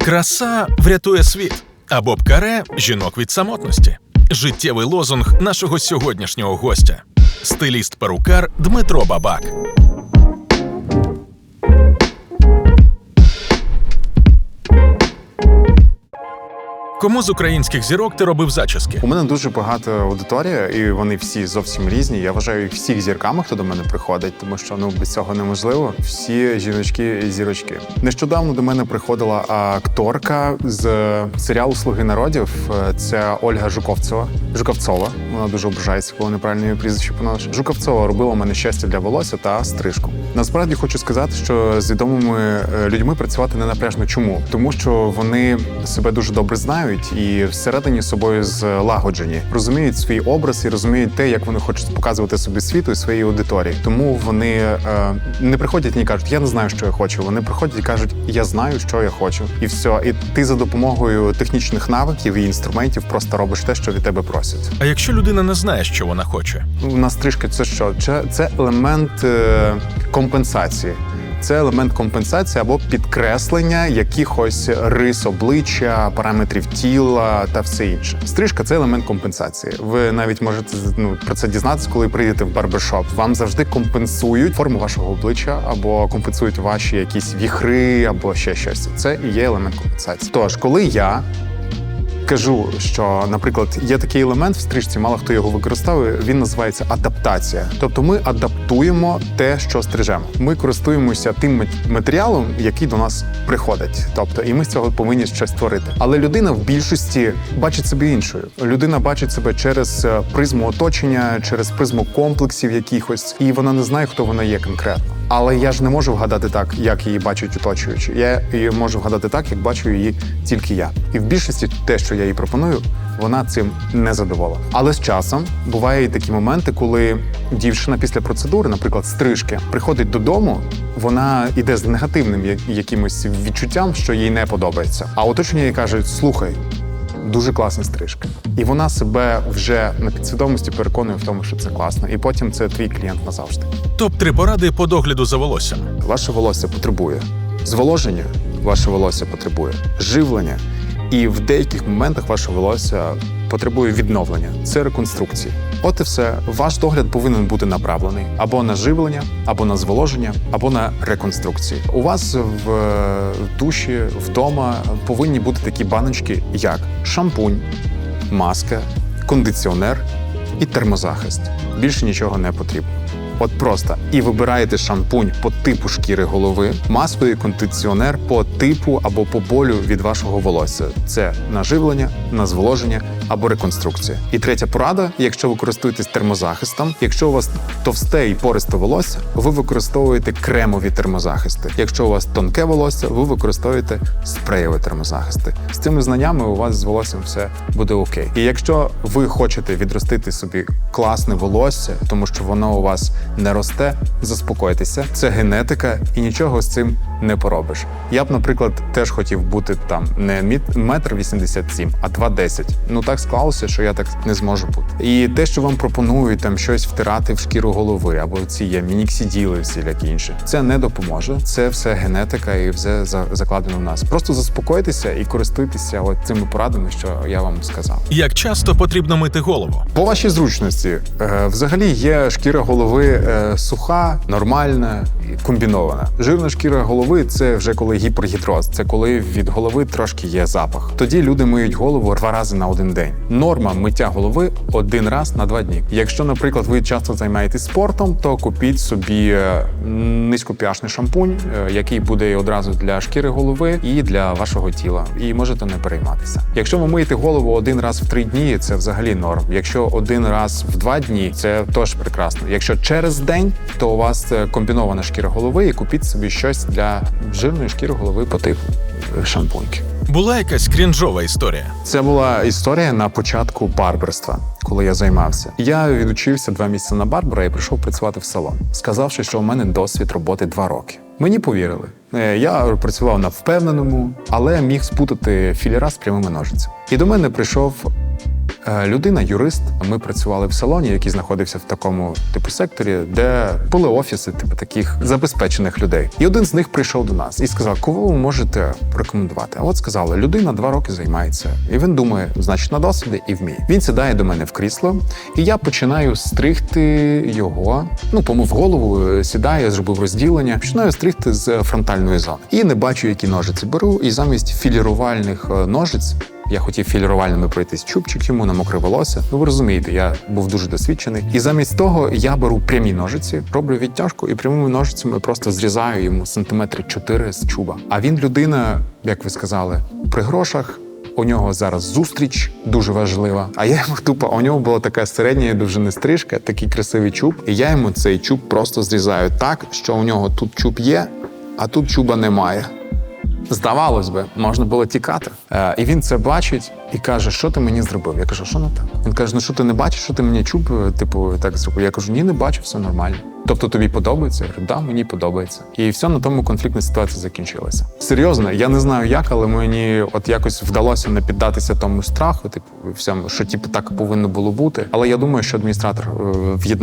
Краса врятує світ. А Боб Каре жінок від самотності. Життєвий лозунг нашого сьогоднішнього гостя. Стиліст-перукар Дмитро Бабак. Кому з українських зірок ти робив зачіски? У мене дуже багата аудиторія, і вони всі зовсім різні. Я вважаю їх всіх зірками, хто до мене приходить, тому що ну без цього неможливо. Всі жіночки зірочки. Нещодавно до мене приходила акторка з серіалу Слуги народів. Це Ольга Жуковцова. Жуковцова. Вона дуже ображається, коли неправильно її прізвище поношу. Жуковцова робила мене щастя для волосся та стрижку. Насправді хочу сказати, що з відомими е, людьми працювати не напряжно. Чому? Тому що вони себе дуже добре знають і всередині собою злагоджені, розуміють свій образ і розуміють те, як вони хочуть показувати собі світу і своїй аудиторії. Тому вони е, не приходять і не кажуть, я не знаю, що я хочу. Вони приходять і кажуть, я знаю, що я хочу, і все. І ти за допомогою технічних навиків і інструментів просто робиш те, що від тебе просять. А якщо людина не знає, що вона хоче? У нас стрижка це що? Це, це елемент е, компенсації. Це елемент компенсації або підкреслення якихось рис обличчя, параметрів тіла та все інше. Стрижка це елемент компенсації. Ви навіть можете ну, про це дізнатися, коли прийдете в барбершоп. Вам завжди компенсують форму вашого обличчя або компенсують ваші якісь віхри, або ще щось. Це і є елемент компенсації. Тож, коли я кажу, що, наприклад, є такий елемент в стрижці, мало хто його використовує. Він називається адаптація. Тобто, ми адаптуємо те, що стрижемо. Ми користуємося тим матеріалом, який до нас приходить. Тобто, і ми з цього повинні щось створити. Але людина в більшості бачить себе іншою. Людина бачить себе через е, призму оточення, через призму комплексів якихось, і вона не знає, хто вона є конкретно. Але я ж не можу вгадати так, як її бачать оточуючі. Я її можу вгадати так, як бачу її тільки я. І в більшості те, що я їй пропоную, вона цим не задоволена. Але з часом буває і такі моменти, коли дівчина після процедури, наприклад, стрижки, приходить додому, вона йде з негативним якимось відчуттям, що їй не подобається. А оточення їй кажуть: слухай. Дуже класна стрижка, і вона себе вже на підсвідомості переконує в тому, що це класно, і потім це твій клієнт назавжди. Топ 3 поради по догляду за волоссям. Ваше волосся потребує зволоження, ваше волосся потребує живлення, і в деяких моментах ваше волосся потребує відновлення. Це реконструкції. От і все. Ваш догляд повинен бути направлений або на живлення, або на зволоження, або на реконструкції. У вас в е, душі вдома повинні бути такі баночки, як шампунь, маска, кондиціонер і термозахист. Більше нічого не потрібно. От просто і вибираєте шампунь по типу шкіри голови, маску і кондиціонер по типу або по болю від вашого волосся. Це на живлення, на зволоження або реконструкція. І третя порада: якщо ви користуєтесь термозахистом, якщо у вас товсте і пористе волосся, ви використовуєте кремові термозахисти. Якщо у вас тонке волосся, ви використовуєте спреєві термозахисти. З цими знаннями у вас з волоссям все буде окей. І якщо ви хочете відростити собі класне волосся, тому що воно у вас не росте, заспокойтеся. Це генетика, і нічого з цим не поробиш. Я б, наприклад, теж хотів бути там не метр вісімдесят сім, а два десять. Ну так склалося, що я так не зможу бути. І те, що вам пропонують там щось втирати в шкіру голови, або ці є мініксіділи, всілякі інші, це не допоможе. Це все генетика і все за- закладено в нас. Просто заспокойтеся і користуйтеся от цими порадами, що я вам сказав. Як часто потрібно мити голову? По вашій зручності, е, взагалі є шкіра голови е, суха, нормальна, комбінована. Жирна шкіра голови це вже коли гіпергідроз, це коли від голови трошки є запах. Тоді люди миють голову два рази на один день. Норма миття голови один раз на два дні. Якщо, наприклад, ви часто займаєтесь спортом, то купіть собі е, низькоп'яшний шампунь, е, який буде одразу для шкіри голови і для вашого тіла. І можете не перейматися. Якщо ви миєте голову один раз в три дні, це взагалі норм. Якщо один раз в два дні, це теж прекрасно. Якщо через день, то у вас е, комбінована шкіра голови, і купіть собі щось для жирної шкіри голови по типу е, шампуньки. Була якась крінжова історія. Це була історія на початку барберства, коли я займався. Я відучився два місяці на барбера і прийшов працювати в салон, сказавши, що у мене досвід роботи два роки. Мені повірили. Е, Я працював на впевненому, але міг спутати філіра з прямими ножицями. І до мене прийшов Людина, юрист. Ми працювали в салоні, який знаходився в такому типу секторі, де були офіси, типу таких забезпечених людей. І один з них прийшов до нас і сказав, кого ви можете порекомендувати. А от сказали, людина два роки займається, і він думає, значить, на досвіді і вміє. Він сідає до мене в крісло, і я починаю стригти його. Ну, помив голову, е, сідаю, зробив розділення, починаю стригти з фронтальної зони. І не бачу, які ножиці беру. І замість філірувальних е, ножиць. Я хотів філірувальними пройтись чубчик йому на мокре волосся. Ну ви розумієте, я був дуже досвідчений. І замість того я беру прямі ножиці, роблю відтяжку і прямими ножицями просто зрізаю йому сантиметри 4 з чуба. А він людина, як ви сказали, при грошах. У нього зараз зустріч дуже важлива. А я йому тупо, у нього була така середня довжини стрижка, такий красивий чуб. І я йому цей чуб просто зрізаю так, що у нього тут чуб є, а тут чуба немає. Здавалось би, можна було тікати. Е, і він це бачить і каже: що ти мені зробив? Я кажу, що не так? Він каже: ну що ти не бачиш, що ти мені чуб, е, типу, так зробив? Я кажу, ні, не бачу, все нормально. Тобто тобі подобається? Я говорю, да, мені подобається. І все на тому конфліктна ситуація закінчилася. Серйозно, я не знаю як, але мені от якось вдалося не піддатися тому страху, типу, всьому, що типу так повинно було бути. Але я думаю, що адміністратор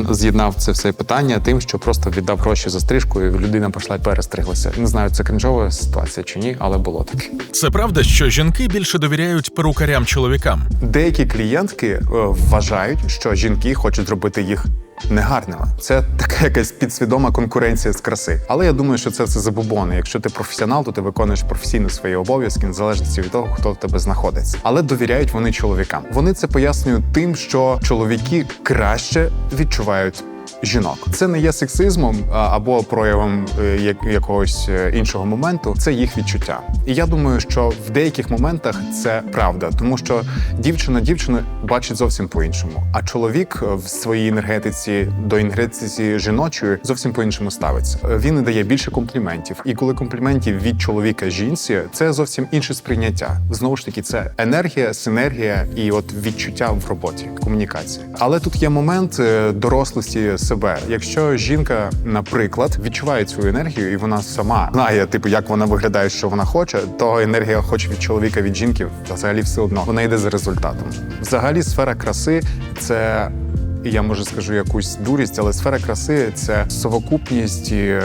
е, з'єднав це все питання тим, що просто віддав гроші за стрижку, і людина пішла і перестриглася. Не знаю, це кринжова ситуація чи ні, але було таке. Це правда, що жінки більше довіряють перукарям чоловікам. Деякі клієнтки е, вважають, що жінки хочуть зробити їх негарними. Це така якась підсвідома конкуренція з краси. Але я думаю, що це все забобони. Якщо ти професіонал, то ти виконуєш професійно свої обов'язки, незалежно від того, хто в тебе знаходиться. Але довіряють вони чоловікам. Вони це пояснюють тим, що чоловіки краще відчувають. Жінок це не є сексизмом або проявом е, якогось е, іншого моменту. Це їх відчуття. І я думаю, що в деяких моментах це правда, тому що дівчина дівчину бачить зовсім по-іншому. А чоловік е, в своїй енергетиці до енергетиці жіночої зовсім по-іншому ставиться. Е, Він дає більше компліментів. І коли компліментів від чоловіка жінці, це зовсім інше сприйняття. Знову ж таки, це енергія, синергія і от відчуття в роботі, комунікація. Але тут є момент е, себе. Якщо жінка, наприклад, відчуває цю енергію, і вона сама знає, типу, як вона виглядає, що вона хоче, то енергія хоче від чоловіка, від жінки, взагалі все одно. Вона йде за результатом. Взагалі, сфера краси це. Я може скажу якусь дурість, але сфера краси це совокупність е,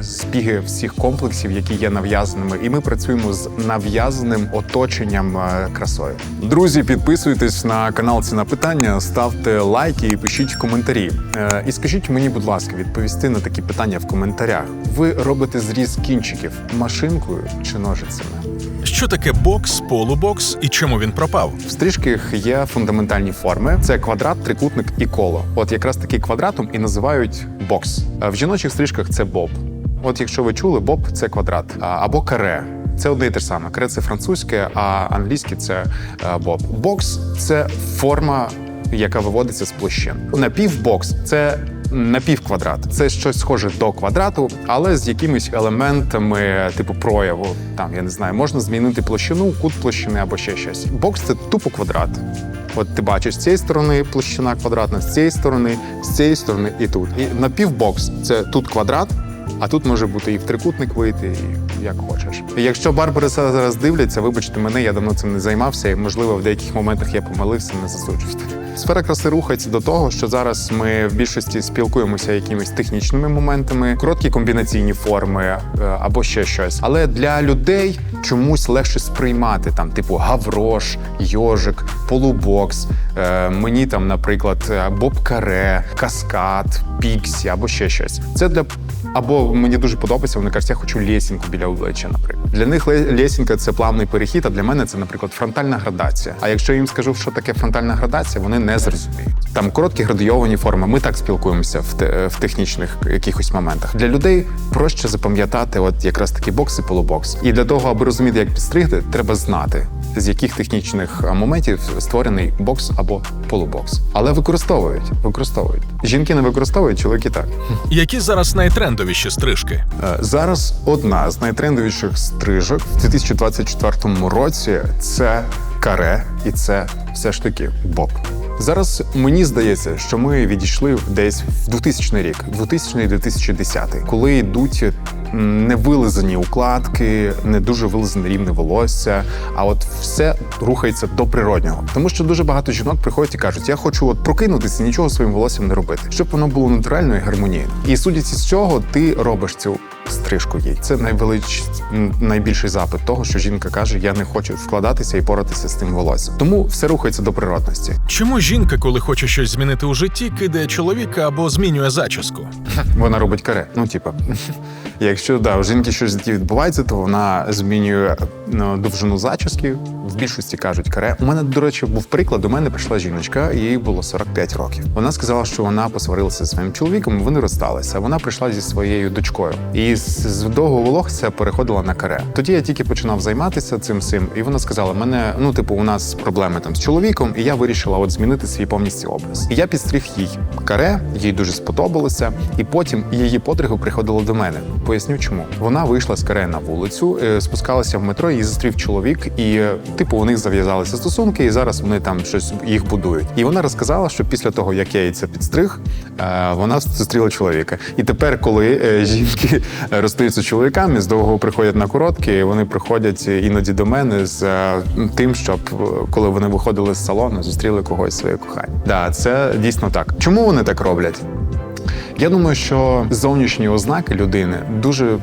збіги всіх комплексів, які є нав'язаними, і ми працюємо з нав'язаним оточенням е, красою. Друзі, підписуйтесь на канал Ціна питання, ставте лайки і пишіть коментарі. Е, І скажіть мені, будь ласка, відповісти на такі питання в коментарях. Ви робите зріз кінчиків машинкою чи ножицями? Що таке бокс, полубокс і чому він пропав? В стрижках є фундаментальні форми: це квадрат, трикутник і коло. От якраз таки квадратом і називають бокс. В жіночих стрижках це боб. От якщо ви чули, боб це квадрат або каре. Це одне і те ж саме. Каре це французьке, а англійське це е, боб. Бокс це форма, яка виводиться з площин. Напівбокс це напівквадрат. Це щось схоже до квадрату, але з якимись елементами типу прояву. Там я не знаю, можна змінити площину, кут площини або ще щось. Бокс це тупо квадрат. От ти бачиш з цієї сторони площина квадратна, з цієї сторони, з цієї сторони і тут. І напівбокс це тут квадрат. А тут може бути і в трикутник вийти, і як хочеш. Якщо барбари зараз дивляться, вибачте мене, я давно цим не займався, і можливо в деяких моментах я помилився, не засуджуюсь. Сфера краси рухається до того, що зараз ми в більшості спілкуємося якимись технічними моментами, короткі комбінаційні форми е, або ще щось. Але для людей чомусь легше сприймати там, типу гаврош, йожик, полубокс. Е, мені там, наприклад, е, боб-каре, каскад, піксі або ще щось. Це для або мені дуже подобається, вони кажуть, я хочу лесінку біля обличчя, наприклад. Для них лесінка це плавний перехід, а для мене це, наприклад, фронтальна градація. А якщо я їм скажу, що таке фронтальна градація, вони не зрозуміють. Там короткі градуйовані форми. Ми так спілкуємося в, те- в технічних якихось моментах. Для людей проще запам'ятати, от якраз такі бокс і полубокс. І для того, аби розуміти, як підстригти, треба знати. З яких технічних моментів створений бокс або полубокс, але використовують, використовують. Жінки не використовують, чоловіки так. Які зараз найтрендовіші стрижки? Е, Зараз одна з найтрендовіших стрижок в 2024 році це каре, і це все ж таки боб. Зараз мені здається, що ми відійшли десь в 2000 рік, 2000-2010, коли йдуть невилизані укладки, не дуже вилизане рівне волосся. А от все рухається до природнього. Тому що дуже багато жінок приходять і кажуть: я хочу от прокинутися, нічого своїм волоссям не робити, щоб воно було натурально і гармонійно. І судячи з цього, ти робиш цю стрижку їй. Це найвелич... найбільший запит того, що жінка каже: Я не хочу вкладатися і поратися з тим волоссям. Тому все рухається до природності. Чому жінка, коли хоче щось змінити у житті, кидає чоловіка або змінює зачіску? Вона робить каре. Ну, типа, якщо да, у жінки щось житті відбувається, то вона змінює ну, довжину зачіски. В більшості кажуть каре. У мене, до речі, був приклад. До мене прийшла жіночка, їй було 45 років. Вона сказала, що вона посварилася зі своїм чоловіком, вони розсталися. Вона прийшла зі своєю дочкою. І з, довгого волосся переходила на каре. Тоді я тільки починав займатися цим всім, і вона сказала: мене, ну, типу, у нас проблеми там з чоловіком, і я вирішила от змінити свій повністю образ. І я підстриг їй каре, їй дуже сподобалося. І потім її подруги приходили до мене. Поясню, чому вона вийшла з каре на вулицю, е, спускалася в метро, її зустрів чоловік, і типу у них зав'язалися стосунки, і зараз вони там щось їх будують. І вона розказала, що після того, як я їй це підстриг, е, вона зустріла чоловіка. І тепер, коли е, жінки розстаються чоловіками, з довго приходять на короткі, вони приходять іноді до мене з е, тим, щоб е, коли вони виходили з салону, зустріли когось своє кохання. Да, це дійсно так. Чому вони так роблять? Я думаю, що зовнішні ознаки людини дуже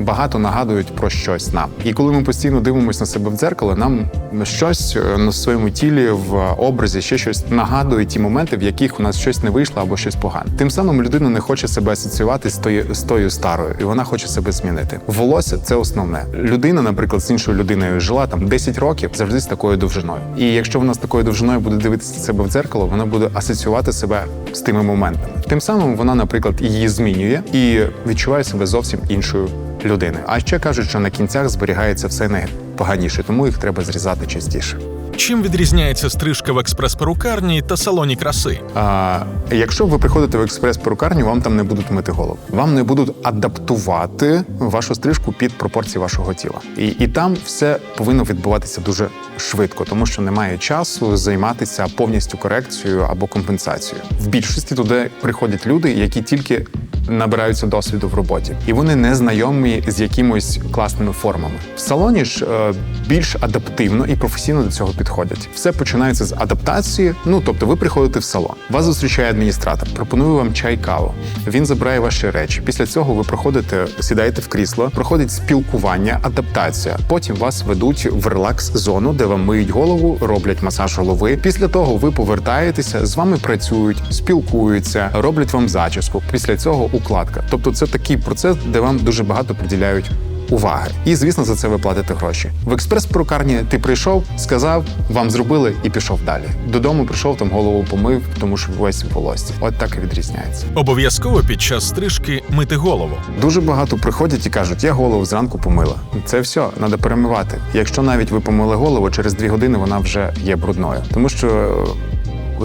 багато нагадують про щось нам. І коли ми постійно дивимося на себе в дзеркало, нам щось е, на своєму тілі в образі ще щось нагадує ті моменти, в яких у нас щось не вийшло або щось погане. Тим самим людина не хоче себе асоціювати з тою, з тою старою, і вона хоче себе змінити. Волосся це основне. Людина, наприклад, з іншою людиною жила там 10 років завжди з такою довжиною. І якщо вона з такою довжиною буде дивитися себе в дзеркало, вона буде асоціювати себе з тими моментами. Тим самим вона, наприклад, її змінює і відчуває себе зовсім іншою людиною. А ще кажуть, що на кінцях зберігається все найпоганіше, тому їх треба зрізати частіше. Чим відрізняється стрижка в експрес-перукарні та салоні краси? А, якщо ви приходите в експрес-перукарню, вам там не будуть мити голову. Вам не будуть адаптувати вашу стрижку під пропорції вашого тіла. І, і там все повинно відбуватися дуже швидко, тому що немає часу займатися повністю корекцією або компенсацією. В більшості туди приходять люди, які тільки набираються досвіду в роботі, і вони не знайомі з якимось класними формами. В салоні ж е, більш адаптивно і професійно до цього підходять. Все починається з адаптації. Ну тобто, ви приходите в салон, вас зустрічає адміністратор, пропонує вам чай, каву. Він забирає ваші речі. Після цього ви проходите, сідаєте в крісло, проходить спілкування, адаптація. Потім вас ведуть в релакс-зону, де вам миють голову, роблять масаж голови. Після того ви повертаєтеся, з вами працюють, спілкуються, роблять вам зачіску. Після цього укладка. Тобто, це такий процес, де вам дуже багато приділяють. Уваги, і звісно, за це ви платите гроші. В експрес-перукарні ти прийшов, сказав, вам зробили і пішов далі. Додому прийшов, там голову помив, тому що весь в волосся. От так і відрізняється. Обов'язково під час стрижки мити голову. Дуже багато приходять і кажуть, я голову зранку помила. Це все, треба перемивати. Якщо навіть ви помили голову, через дві години вона вже є брудною, тому що.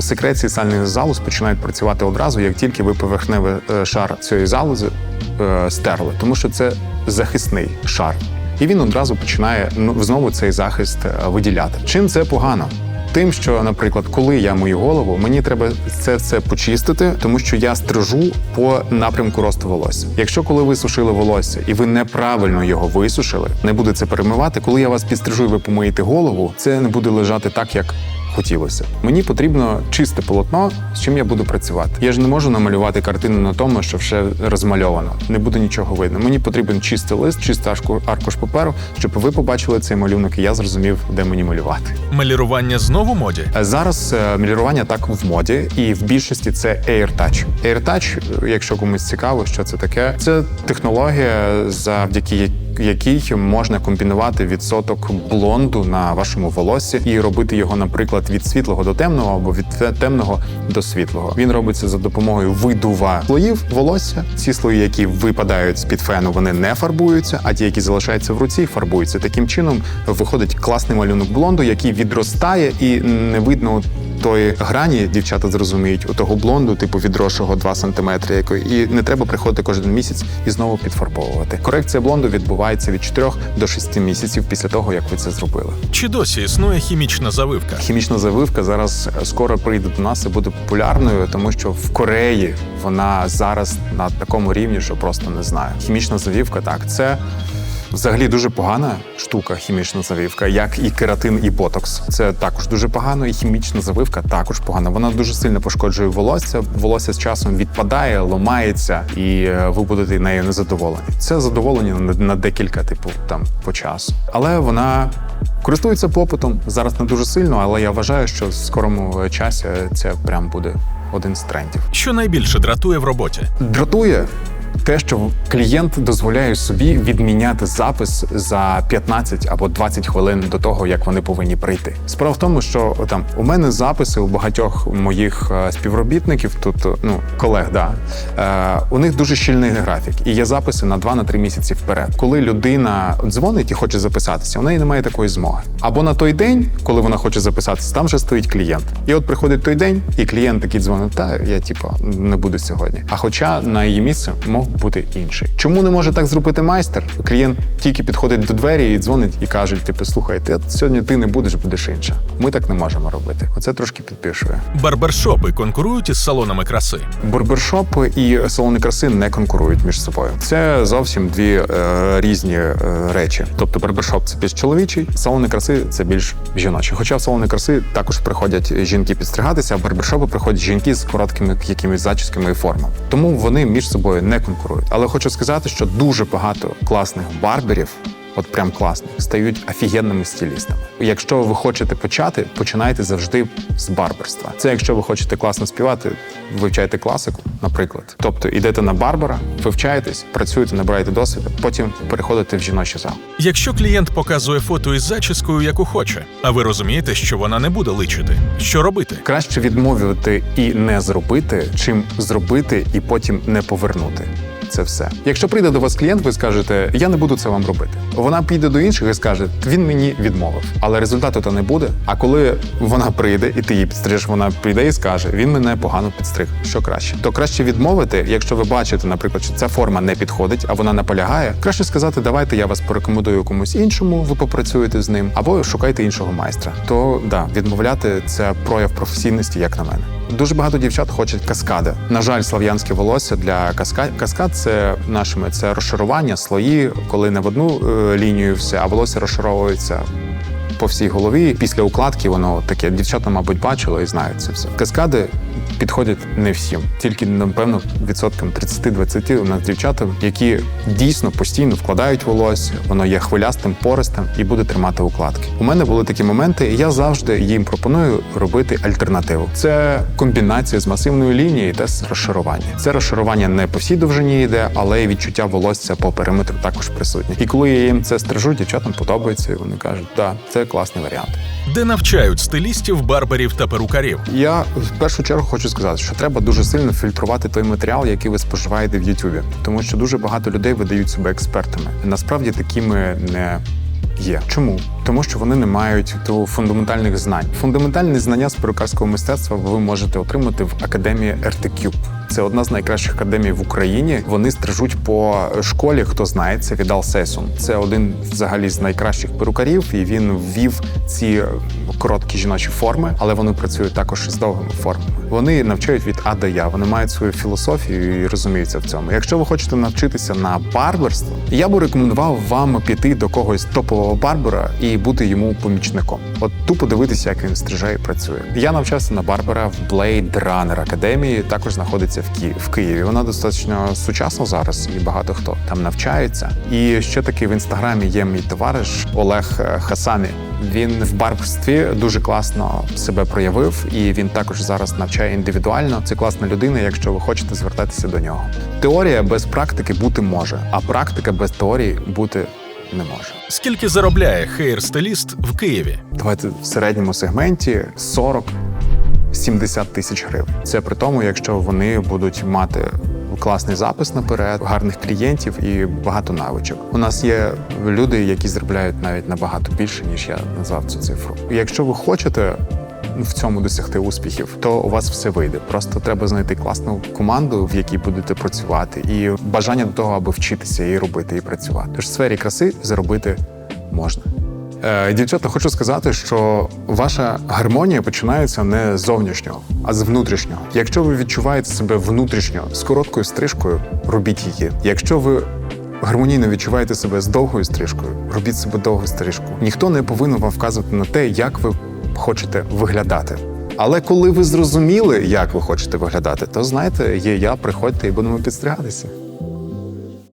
Секреції сальних залоз починають працювати одразу, як тільки ви поверхневий е, шар цієї залози е, стерли, тому що це захисний шар, і він одразу починає ну, знову цей захист е, виділяти. Чим це погано? Тим, що, наприклад, коли я мою голову, мені треба це все почистити, тому що я стрижу по напрямку росту волосся. Якщо коли ви сушили волосся і ви неправильно його висушили, не буде це перемивати. Коли я вас підстрижу і ви помиєте голову, це не буде лежати так, як. Хотілося. Мені потрібно чисте полотно, з чим я буду працювати. Я ж не можу намалювати картину на тому, що все розмальовано. Не буде нічого видно. Мені потрібен чистий лист, чистий аркуш паперу, щоб ви побачили цей малюнок, і я зрозумів, де мені малювати. Малірування знову моді. Е, Зараз е, мілірування так в моді, і в більшості це AirTouch. AirTouch, е, якщо комусь цікаво, що це таке, це технологія, завдяки я- якій можна комбінувати відсоток блонду на вашому волоссі і робити його, наприклад, від світлого до темного або від темного до світлого. Він робиться за допомогою видува слоїв волосся. Ці слої, які випадають з під фену, вони не фарбуються, а ті, які залишаються в руці, фарбуються. Таким чином виходить класний малюнок блонду, який відростає і не видно тої грані дівчата зрозуміють, у того блонду, типу відросшого 2 см, якої і не треба приходити кожен місяць і знову підфарбовувати. Корекція блонду відбувається від 4 до 6 місяців після того, як ви це зробили. Чи досі існує хімічна завивка? Хімічна завивка зараз скоро прийде до нас і буде популярною, тому що в Кореї вона зараз на такому рівні, що просто не знаю. Хімічна завівка, так, це взагалі дуже погана штука, хімічна завивка, як і кератин, і ботокс. Це також дуже погано, і хімічна завивка також погана. Вона дуже сильно пошкоджує волосся. Волосся з часом відпадає, ламається, і е, ви будете нею незадоволені. Це задоволення на, на декілька, типу, там по часу. Але вона Користується попитом зараз не дуже сильно, але я вважаю, що в скорому часі це прям буде один з трендів. Що найбільше дратує в роботі? Дратує те, що клієнт дозволяє собі відміняти запис за 15 або 20 хвилин до того, як вони повинні прийти. Справа в тому, що там у мене записи у багатьох моїх е, співробітників, тут ну колег, да е, у них дуже щільний графік, і є записи на 2-3 місяці вперед. Коли людина дзвонить і хоче записатися, у неї немає такої змоги. Або на той день, коли вона хоче записатися, там вже стоїть клієнт. І от приходить той день, і клієнт такий дзвонить, та я типу, не буду сьогодні. А хоча на її місце бути інший. Чому не може так зробити майстер? Клієнт тільки підходить до двері і дзвонить і каже: типу, слухай, ти сьогодні ти не будеш, будеш інша. Ми так не можемо робити. Оце трошки підпишує. Барбершопи конкурують із салонами краси. Барбершопи і салони краси не конкурують між собою. Це зовсім дві е, різні е, речі. Тобто, барбершоп це більш чоловічий, салони краси це більш жіночі. Хоча в салони краси також приходять жінки підстригатися, а в барбершопи приходять жінки з короткими якимись зачісками і формами. Тому вони між собою не конкурують. Але хочу сказати, що дуже багато класних барберів. От прям класних, стають офігенними стилістами. Якщо ви хочете почати, починайте завжди з барберства. Це якщо ви хочете класно співати, вивчайте класику, наприклад. Тобто йдете на барбера, вивчаєтесь, працюєте, набираєте досвід, потім переходите в жіночий зал. Якщо клієнт показує фото із зачіскою, яку хоче, а ви розумієте, що вона не буде личити, що робити? Краще відмовити і не зробити, чим зробити і потім не повернути. Це все. Якщо прийде до вас клієнт, ви скажете, я не буду це вам робити. Вона піде до інших і скаже, він мені відмовив. Але результату то не буде. А коли вона прийде і ти її підстрижеш, вона прийде і скаже, він мене погано підстриг. Що краще? То краще відмовити, якщо ви бачите, наприклад, що ця форма не підходить, а вона наполягає. Краще сказати, давайте я вас порекомендую комусь іншому, ви попрацюєте з ним, або шукайте іншого майстра. То да, відмовляти це прояв професійності, як на мене. Дуже багато дівчат хочуть каскади. На жаль, слав'янське волосся для каскад. Каскад це нашими це розшарування, слої, коли не в одну е, лінію все, а волосся розшаровується. По всій голові після укладки воно таке дівчата, мабуть, бачили і знають це все. Каскади підходять не всім, тільки напевно відсоткам 30-20 у нас дівчата, які дійсно постійно вкладають волосся, воно є хвилястим, пористим і буде тримати укладки. У мене були такі моменти, і я завжди їм пропоную робити альтернативу. Це комбінація з масивною лінією та з розшарування. Це розшарування не по всій довжині йде, але й відчуття волосся по периметру також присутнє. І коли я їм це стрижу, дівчатам подобається, і вони кажуть, да, це класний варіант. Де навчають стилістів, барберів та перукарів? Я в першу чергу хочу сказати, що треба дуже сильно фільтрувати той матеріал, який ви споживаєте в Ютубі, тому що дуже багато людей видають себе експертами. Насправді такими не. Є чому? Тому що вони не мають того фундаментальних знань. Фундаментальні знання з перукарського мистецтва ви можете отримати в академії RTCube. Це одна з найкращих академій в Україні. Вони стрижуть по школі. Хто знає, це Відал Сесун. Це один взагалі з найкращих перукарів, і він ввів ці короткі жіночі форми, але вони працюють також з довгими формами. Вони навчають від А до Я. Вони мають свою філософію і розуміються в цьому. Якщо ви хочете навчитися на барберство, я би рекомендував вам піти до когось топового барбера і бути йому помічником. От тупо дивитися, як він стриже і працює. Я навчався на барбера в Blade Runner академії. Також знаходиться в Ки- в Києві. Вона достатньо сучасна зараз, і багато хто там навчається. І ще таки в інстаграмі є мій товариш Олег е, Хасамі. Він в барберстві дуже класно себе проявив, і він також зараз навчає індивідуально. Це класна людина, якщо ви хочете звертатися до нього. Теорія без практики бути може, а практика без теорії бути не може. Скільки заробляє хейр-стиліст в Києві? Давайте в середньому сегменті 40-70 тисяч гривень. Це при тому, якщо вони будуть мати класний запис наперед, гарних клієнтів і багато навичок. У нас є люди, які заробляють навіть набагато більше, ніж я назвав цю цифру. Якщо ви хочете в цьому досягти успіхів, то у вас все вийде. Просто треба знайти класну команду, в якій будете працювати, і бажання до того, аби вчитися і робити, і працювати. Тож в сфері краси заробити можна. Е, Дівчата, хочу сказати, що ваша гармонія починається не з зовнішнього, а з внутрішнього. Якщо ви відчуваєте себе внутрішньо з короткою стрижкою, робіть її. Якщо ви гармонійно відчуваєте себе з довгою стрижкою, робіть себе довгу стрижку. Ніхто не повинен вам вказувати на те, як ви хочете виглядати. Але коли ви зрозуміли, як ви хочете виглядати, то знаєте, є я, приходьте і будемо підстригатися.